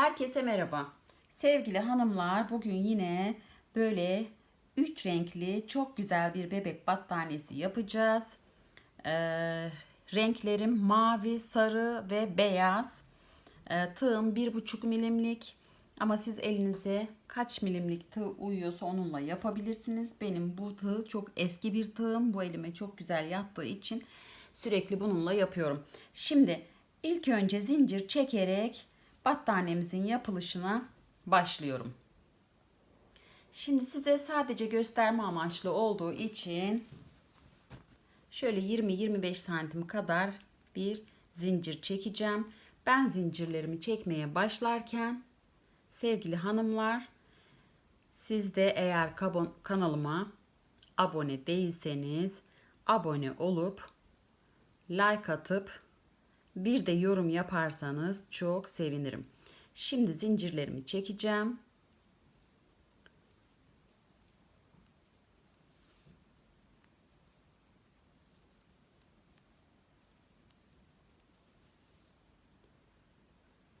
Herkese merhaba. Sevgili hanımlar bugün yine böyle üç renkli çok güzel bir bebek battaniyesi yapacağız. Ee, renklerim mavi, sarı ve beyaz. Ee, tığım bir buçuk milimlik ama siz elinize kaç milimlik tığ uyuyorsa onunla yapabilirsiniz. Benim bu tığ çok eski bir tığım. Bu elime çok güzel yattığı için sürekli bununla yapıyorum. Şimdi ilk önce zincir çekerek battaniyemizin yapılışına başlıyorum. Şimdi size sadece gösterme amaçlı olduğu için şöyle 20-25 santim kadar bir zincir çekeceğim. Ben zincirlerimi çekmeye başlarken sevgili hanımlar siz de eğer kanalıma abone değilseniz abone olup like atıp bir de yorum yaparsanız çok sevinirim. Şimdi zincirlerimi çekeceğim.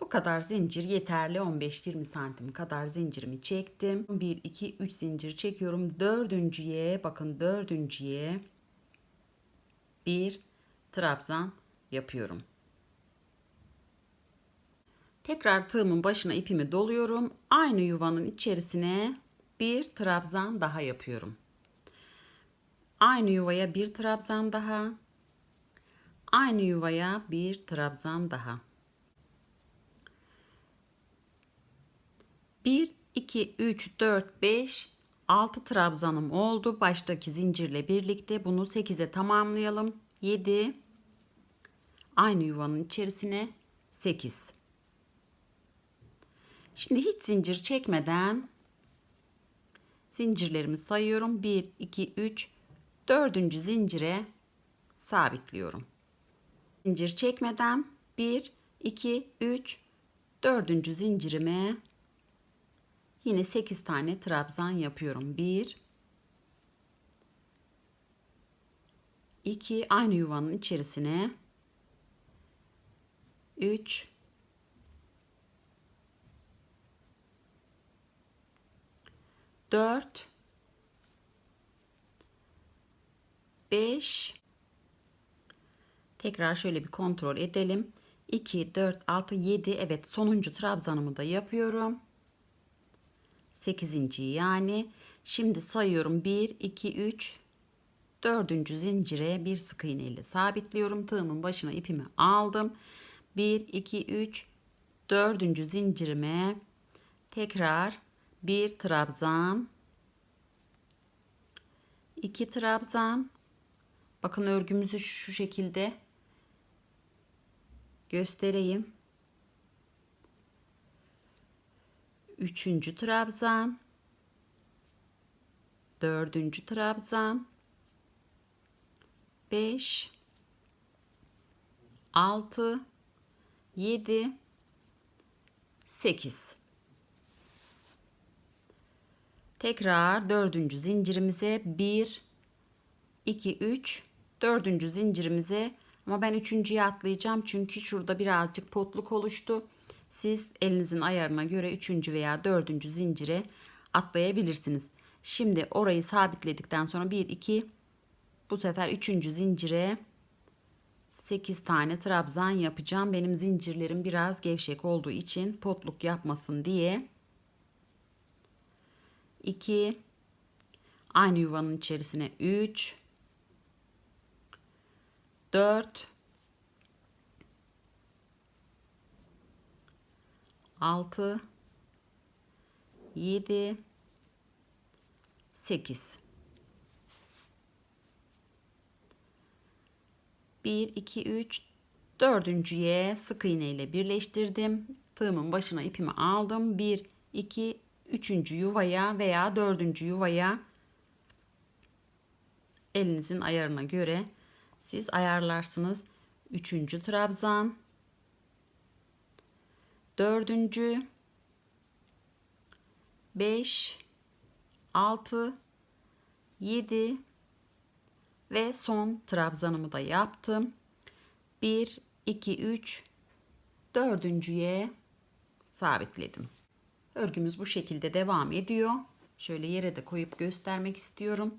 Bu kadar zincir yeterli 15-20 santim kadar zincirimi çektim. 1 2 3 zincir çekiyorum. Dördüncüye bakın dördüncüye bir trabzan yapıyorum. Tekrar tığımın başına ipimi doluyorum. Aynı yuvanın içerisine bir trabzan daha yapıyorum. Aynı yuvaya bir trabzan daha. Aynı yuvaya bir trabzan daha. 1 2 3 4 5 6 trabzanım oldu. Baştaki zincirle birlikte bunu 8'e tamamlayalım. 7 aynı yuvanın içerisine 8 Şimdi hiç zincir çekmeden zincirlerimi sayıyorum. 1, 2, 3, 4. zincire sabitliyorum. Zincir çekmeden 1, 2, 3, 4. zincirime yine 8 tane trabzan yapıyorum. 1, 2 aynı yuvanın içerisine 3 4 5 Tekrar şöyle bir kontrol edelim. 2 4 6 7 evet sonuncu trabzanımı da yapıyorum. 8. yani şimdi sayıyorum 1 2 3 dördüncü zincire bir sık iğne ile sabitliyorum. Tığımın başına ipimi aldım. 1 2 3 dördüncü zincirime tekrar bir trabzan, iki trabzan. Bakın örgümüzü şu şekilde göstereyim. Üçüncü trabzan, dördüncü trabzan, beş, altı, yedi, sekiz. Tekrar dördüncü zincirimize 1 2 3 dördüncü zincirimize ama ben üçüncüye atlayacağım çünkü şurada birazcık potluk oluştu. Siz elinizin ayarına göre üçüncü veya dördüncü zincire atlayabilirsiniz. Şimdi orayı sabitledikten sonra 1 2 bu sefer üçüncü zincire 8 tane trabzan yapacağım. Benim zincirlerim biraz gevşek olduğu için potluk yapmasın diye 2 aynı yuvanın içerisine 3 4 6 7 8 1 2 3 dördüncüye sık iğne ile birleştirdim. Tığımın başına ipimi aldım. 1 2 üçüncü yuvaya veya dördüncü yuvaya elinizin ayarına göre siz ayarlarsınız. Üçüncü trabzan, dördüncü, beş, altı, yedi ve son trabzanımı da yaptım. Bir, iki, üç, dördüncüye sabitledim. Örgümüz bu şekilde devam ediyor. Şöyle yere de koyup göstermek istiyorum.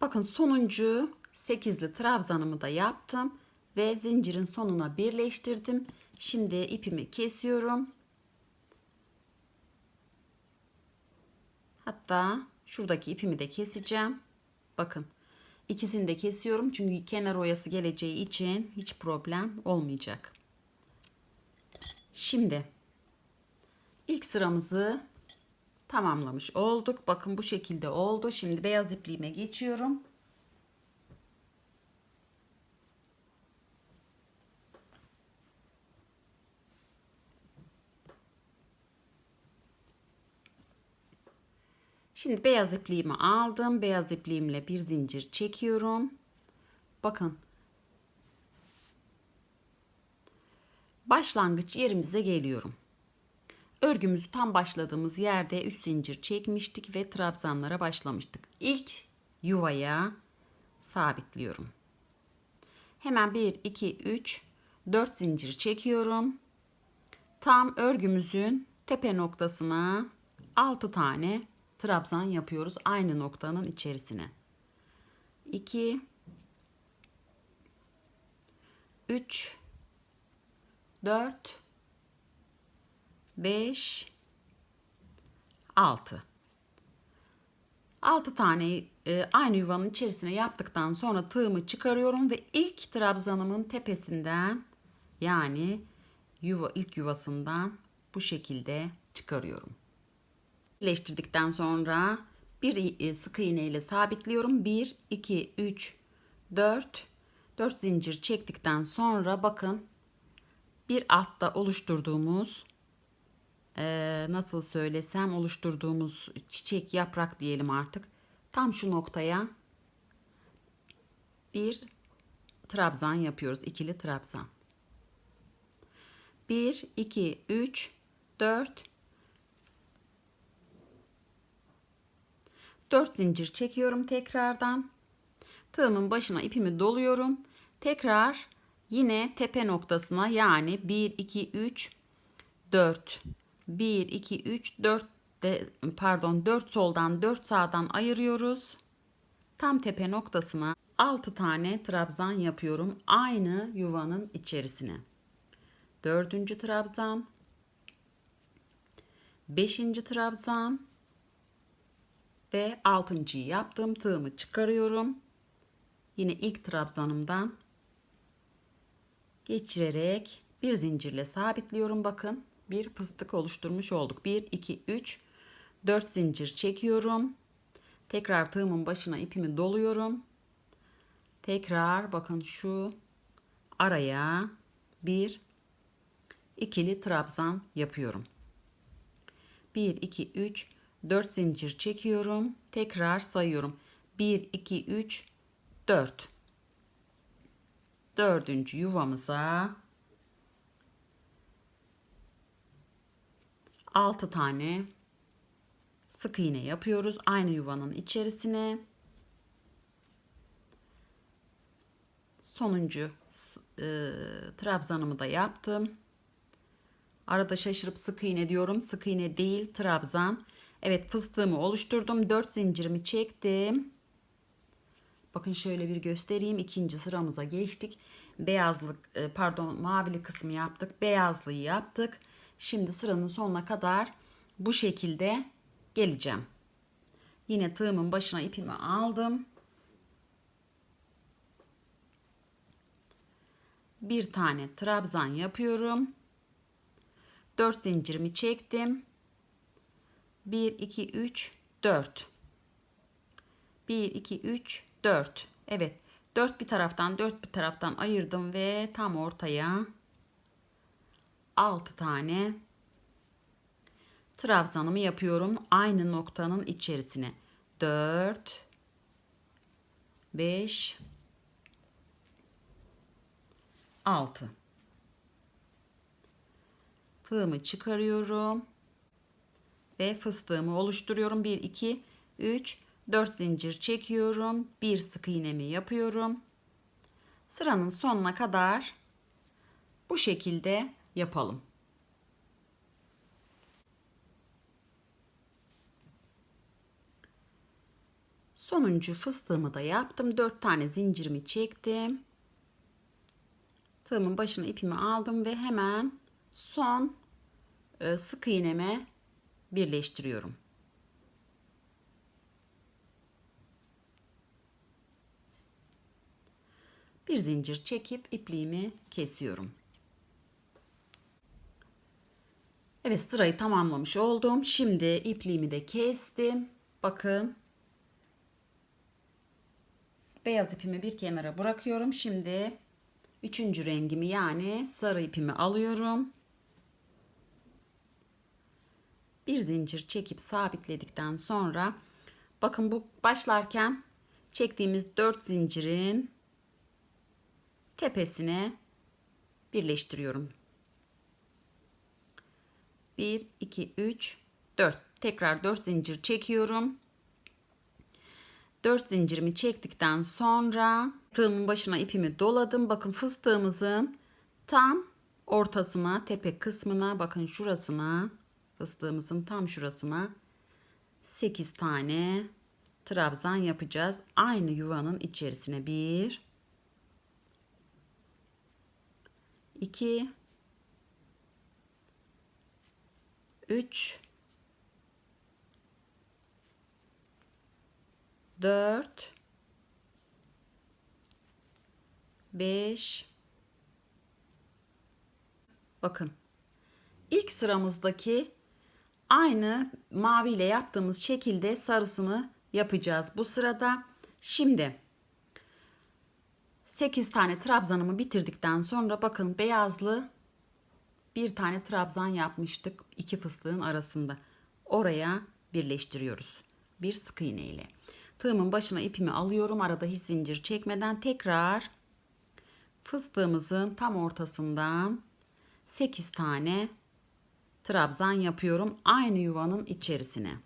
Bakın sonuncu 8'li trabzanımı da yaptım ve zincirin sonuna birleştirdim. Şimdi ipimi kesiyorum. Hatta şuradaki ipimi de keseceğim. Bakın ikisini de kesiyorum çünkü kenar oyası geleceği için hiç problem olmayacak. Şimdi ilk sıramızı tamamlamış olduk. Bakın bu şekilde oldu. Şimdi beyaz ipliğime geçiyorum. Şimdi beyaz ipliğimi aldım. Beyaz ipliğimle bir zincir çekiyorum. Bakın. Başlangıç yerimize geliyorum. Örgümüzü tam başladığımız yerde 3 zincir çekmiştik ve trabzanlara başlamıştık. İlk yuvaya sabitliyorum. Hemen 1 2 3 4 zincir çekiyorum. Tam örgümüzün tepe noktasına 6 tane trabzan yapıyoruz aynı noktanın içerisine. 2 3 4 5 6 6 tane aynı yuvanın içerisine yaptıktan sonra tığımı çıkarıyorum ve ilk trabzanımın tepesinden yani yuva ilk yuvasından bu şekilde çıkarıyorum. Birleştirdikten sonra bir e, sık iğne ile sabitliyorum. 1, 2, 3, 4, 4 zincir çektikten sonra bakın bir altta oluşturduğumuz e, nasıl söylesem oluşturduğumuz çiçek yaprak diyelim artık. Tam şu noktaya bir trabzan yapıyoruz. ikili trabzan. 1, 2, 3, 4, 4 zincir çekiyorum tekrardan. Tığımın başına ipimi doluyorum. Tekrar yine tepe noktasına yani 1 2 3 4 1 2 3 4 de pardon 4 soldan 4 sağdan ayırıyoruz. Tam tepe noktasına 6 tane trabzan yapıyorum aynı yuvanın içerisine. 4. trabzan 5. trabzan ve altıncıyı yaptım. Tığımı çıkarıyorum. Yine ilk trabzanımdan geçirerek bir zincirle sabitliyorum. Bakın bir fıstık oluşturmuş olduk. 1, 2, 3, 4 zincir çekiyorum. Tekrar tığımın başına ipimi doluyorum. Tekrar bakın şu araya bir ikili trabzan yapıyorum. 1, 2, 3, 4 zincir çekiyorum. Tekrar sayıyorum. 1 2 3 4. Dördüncü yuvamıza 6 tane sık iğne yapıyoruz. Aynı yuvanın içerisine. Sonuncu e, trabzanımı da yaptım. Arada şaşırıp sık iğne diyorum. Sık iğne değil trabzan. Evet fıstığımı oluşturdum. 4 zincirimi çektim. Bakın şöyle bir göstereyim. İkinci sıramıza geçtik. Beyazlık e, pardon mavili kısmı yaptık. Beyazlığı yaptık. Şimdi sıranın sonuna kadar bu şekilde geleceğim. Yine tığımın başına ipimi aldım. Bir tane trabzan yapıyorum. 4 zincirimi çektim. 1 2 3 4 1 2 3 4 Evet. 4 bir taraftan 4 bir taraftan ayırdım ve tam ortaya 6 tane trabzanımı yapıyorum aynı noktanın içerisine. 4 5 6 tığımı çıkarıyorum ve fıstığımı oluşturuyorum. 1 2 3 4 zincir çekiyorum. Bir sık iğnemi yapıyorum. Sıranın sonuna kadar Bu şekilde yapalım. Sonuncu fıstığımı da yaptım. 4 tane zincirimi çektim. Tığımın başına ipimi aldım ve hemen son e, sık iğneme birleştiriyorum. Bir zincir çekip ipliğimi kesiyorum. Evet sırayı tamamlamış oldum. Şimdi ipliğimi de kestim. Bakın. Beyaz ipimi bir kenara bırakıyorum. Şimdi üçüncü rengimi yani sarı ipimi alıyorum. Bir zincir çekip sabitledikten sonra bakın bu başlarken çektiğimiz 4 zincirin tepesine birleştiriyorum. 1 2 3 4 tekrar 4 zincir çekiyorum. 4 zincirimi çektikten sonra tığımın başına ipimi doladım. Bakın fıstığımızın tam ortasına, tepe kısmına, bakın şurasına, fıstığımızın tam şurasına 8 tane trabzan yapacağız. Aynı yuvanın içerisine 1 2 3 4 5 Bakın. ilk sıramızdaki aynı mavi ile yaptığımız şekilde sarısını yapacağız bu sırada. Şimdi 8 tane trabzanımı bitirdikten sonra bakın beyazlı bir tane trabzan yapmıştık iki fıstığın arasında. Oraya birleştiriyoruz. Bir sık iğne ile. Tığımın başına ipimi alıyorum. Arada hiç zincir çekmeden tekrar fıstığımızın tam ortasından 8 tane trabzan yapıyorum. Aynı yuvanın içerisine.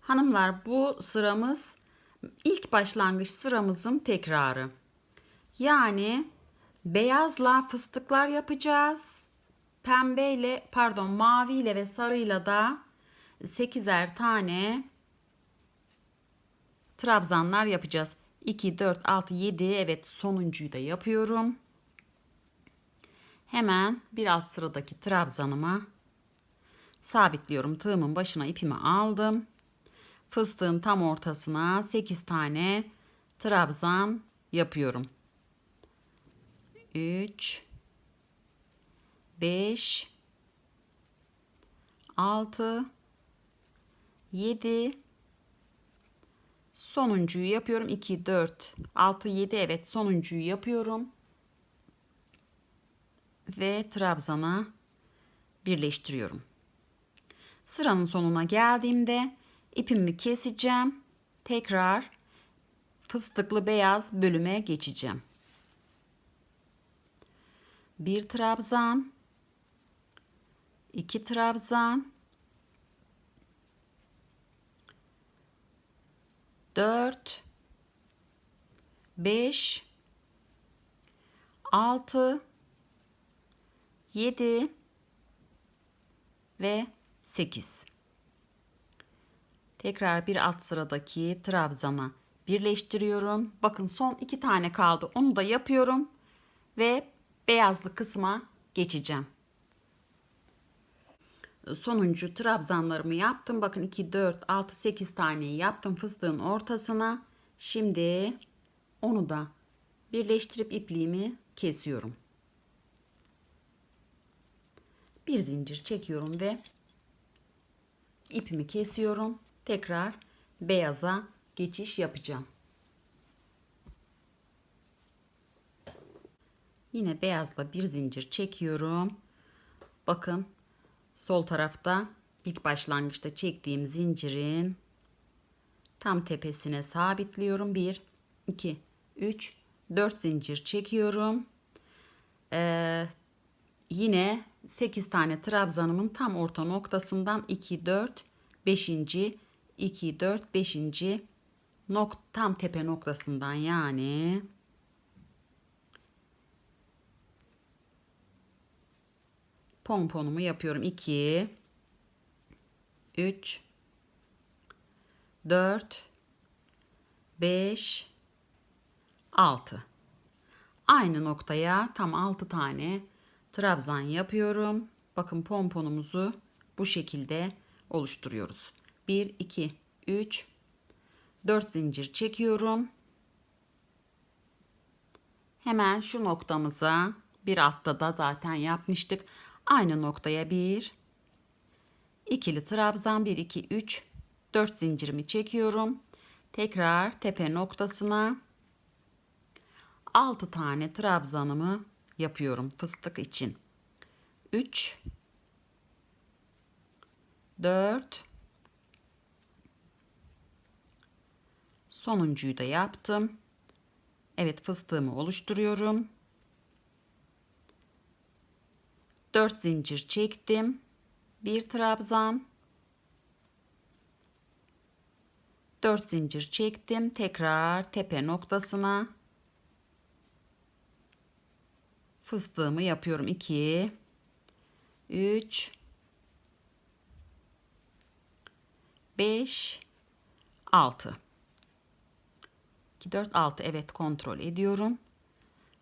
Hanımlar bu sıramız ilk başlangıç sıramızın tekrarı. Yani beyazla fıstıklar yapacağız. Pembeyle pardon maviyle ve sarıyla da 8'er tane trabzanlar yapacağız. 2, 4, 6, 7 evet sonuncuyu da yapıyorum. Hemen bir alt sıradaki trabzanıma sabitliyorum. Tığımın başına ipimi aldım. Fıstığın tam ortasına 8 tane trabzan yapıyorum. 3 5 6 7 sonuncuyu yapıyorum. 2 4 6 7 evet sonuncuyu yapıyorum. Ve trabzana birleştiriyorum. Sıranın sonuna geldiğimde ipimi keseceğim. Tekrar fıstıklı beyaz bölüme geçeceğim. Bir trabzan iki trabzan 4 5 6 7 ve 8 tekrar bir alt sıradaki trabzana birleştiriyorum bakın son iki tane kaldı onu da yapıyorum ve beyazlı kısma geçeceğim sonuncu trabzanlarımı yaptım. Bakın 2, 4, 6, 8 taneyi yaptım fıstığın ortasına. Şimdi onu da birleştirip ipliğimi kesiyorum. Bir zincir çekiyorum ve ipimi kesiyorum. Tekrar beyaza geçiş yapacağım. Yine beyazla bir zincir çekiyorum. Bakın sol tarafta ilk başlangıçta çektiğim zincirin tam tepesine sabitliyorum. 1 2 3 4 zincir çekiyorum. Ee, yine 8 tane trabzanımın tam orta noktasından 2 4 5. 2 4 5. nok tam tepe noktasından yani pomponumu yapıyorum. 2 3 4 5 6 aynı noktaya tam 6 tane trabzan yapıyorum. Bakın pomponumuzu bu şekilde oluşturuyoruz. 1 2 3 4 zincir çekiyorum. Hemen şu noktamıza bir altta da zaten yapmıştık. Aynı noktaya bir ikili trabzan 1 2 3 4 zincirimi çekiyorum. Tekrar tepe noktasına 6 tane trabzanımı yapıyorum fıstık için. 3 4 Sonuncuyu da yaptım. Evet fıstığımı oluşturuyorum. 4 zincir çektim. Bir trabzan. 4 zincir çektim. Tekrar tepe noktasına fıstığımı yapıyorum. 2 3 5 6 2 4 6 evet kontrol ediyorum.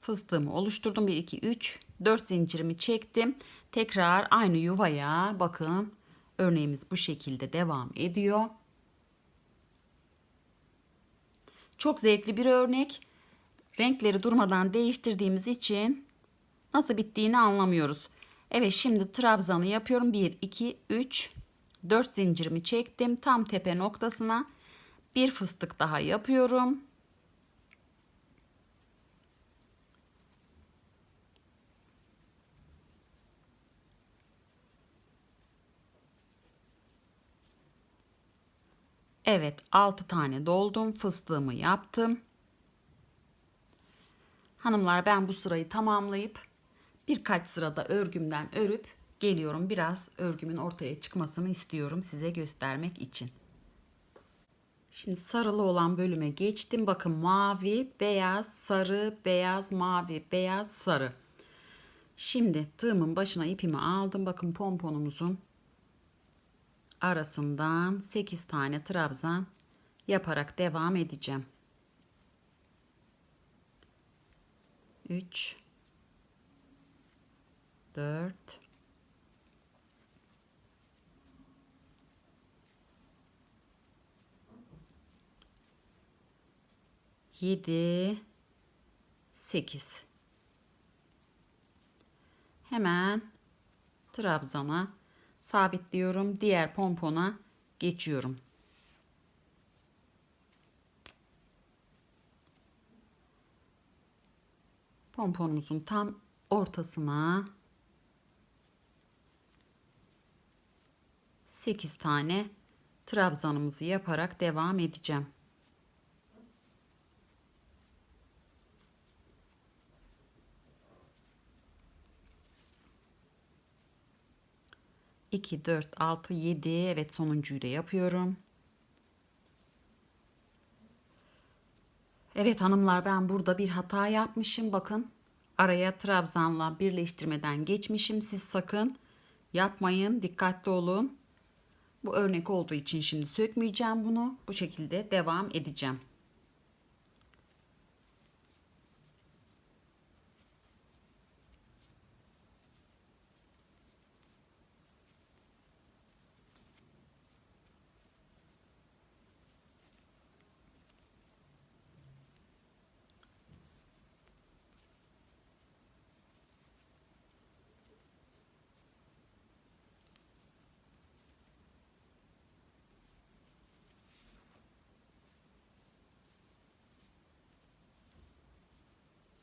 Fıstığımı oluşturdum. 1 2 3 4 zincirimi çektim. Tekrar aynı yuvaya bakın örneğimiz bu şekilde devam ediyor. Çok zevkli bir örnek. Renkleri durmadan değiştirdiğimiz için nasıl bittiğini anlamıyoruz. Evet şimdi trabzanı yapıyorum. 1 2 3 4 zincirimi çektim. Tam tepe noktasına bir fıstık daha yapıyorum. Evet 6 tane doldum. Fıstığımı yaptım. Hanımlar ben bu sırayı tamamlayıp birkaç sırada örgümden örüp geliyorum. Biraz örgümün ortaya çıkmasını istiyorum size göstermek için. Şimdi sarılı olan bölüme geçtim. Bakın mavi, beyaz, sarı, beyaz, mavi, beyaz, sarı. Şimdi tığımın başına ipimi aldım. Bakın pomponumuzun arasından 8 tane trabzan yaparak devam edeceğim. 3 4 7 8 Hemen trabzana sabitliyorum. Diğer pompona geçiyorum. Pomponumuzun tam ortasına 8 tane trabzanımızı yaparak devam edeceğim. 2, 4, 6, 7. Evet sonuncuyu da yapıyorum. Evet hanımlar ben burada bir hata yapmışım. Bakın araya trabzanla birleştirmeden geçmişim. Siz sakın yapmayın. Dikkatli olun. Bu örnek olduğu için şimdi sökmeyeceğim bunu. Bu şekilde devam edeceğim.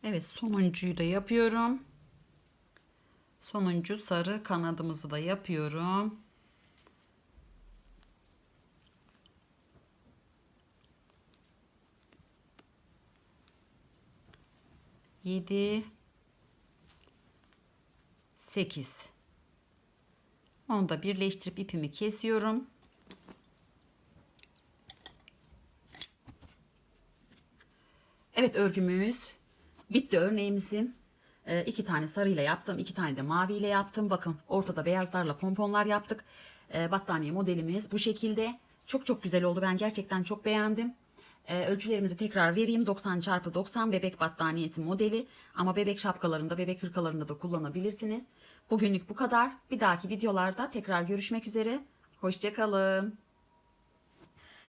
Evet sonuncuyu da yapıyorum. Sonuncu sarı kanadımızı da yapıyorum. Yedi, sekiz. Onu da birleştirip ipimi kesiyorum. Evet örgümüz Bitti örneğimizin Ee, iki tane sarıyla yaptım. iki tane de maviyle yaptım. Bakın ortada beyazlarla pomponlar yaptık. Ee, battaniye modelimiz bu şekilde. Çok çok güzel oldu. Ben gerçekten çok beğendim. Ee, ölçülerimizi tekrar vereyim. 90 çarpı 90 bebek battaniyeti modeli. Ama bebek şapkalarında, bebek hırkalarında da kullanabilirsiniz. Bugünlük bu kadar. Bir dahaki videolarda tekrar görüşmek üzere. Hoşçakalın.